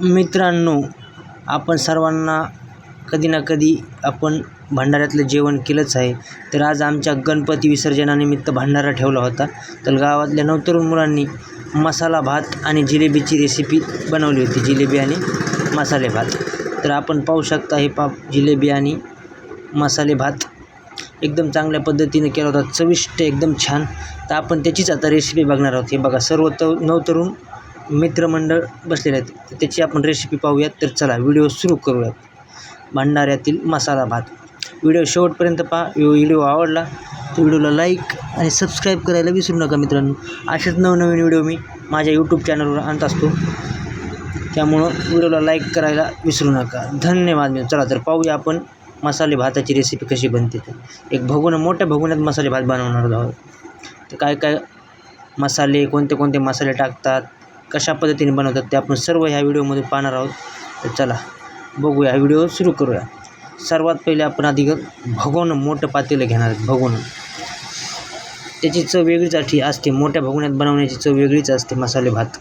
मित्रांनो आपण सर्वांना कधी ना कधी आपण भंडाऱ्यातलं जेवण केलंच आहे. तर आज आमच्या गणपती विसर्जनानिमित्त भंडारा ठेवला होता. तर गावातल्या नवतरुण मुलांनी मसाला भात आणि जिलेबीची रेसिपी बनवली होती. जिलेबी आणि मसाले भात. तर आपण पाहू शकता हे पा जिलेबी आणि मसाले भात एकदम चांगल्या पद्धतीने केला होता. चविष्ट एकदम छान. तर आपण त्याचीच आता रेसिपी बघणार आहोत. हे बघा सर्व त नवतरुण मित्रमंडळ बसलेले आहेत. तर त्याची आपण रेसिपी पाहूयात. तर चला व्हिडिओ सुरू करूयात. भंडाऱ्यातील मसाला भात. व्हिडिओ शेवटपर्यंत पहा. व्हिडिओ आवडला तर व्हिडिओला लाईक आणि सबस्क्राईब करायला विसरू नका मित्रांनो. असेच नवनवीन व्हिडिओ मी माझ्या यूट्यूब चॅनलवर आणत असतो. त्यामुळं व्हिडिओला लाईक करायला विसरू नका. धन्यवाद मित्र चला तर पाहूया आपण मसाले भाताची रेसिपी कशी बनते. तर एक भगोनं मोठ्या भगोन्यात मसाले भात बनवणार आहोत. तर काय काय मसाले कोणते कोणते मसाले टाकतात? कशा पद्धतीने बनवतात ते आपण सर्व ह्या व्हिडिओमध्ये पाहणार आहोत. तर चला बघूया. हा व्हिडिओ सुरू करूया. सर्वात पहिले आपण आधी भगवणं मोठं पातेलं घेणार आहेत भगवणं त्याची चव वेगळीच आठी असते. मोठ्या भगवण्यात बनवण्याची चव वेगळीच असते मसाले भात.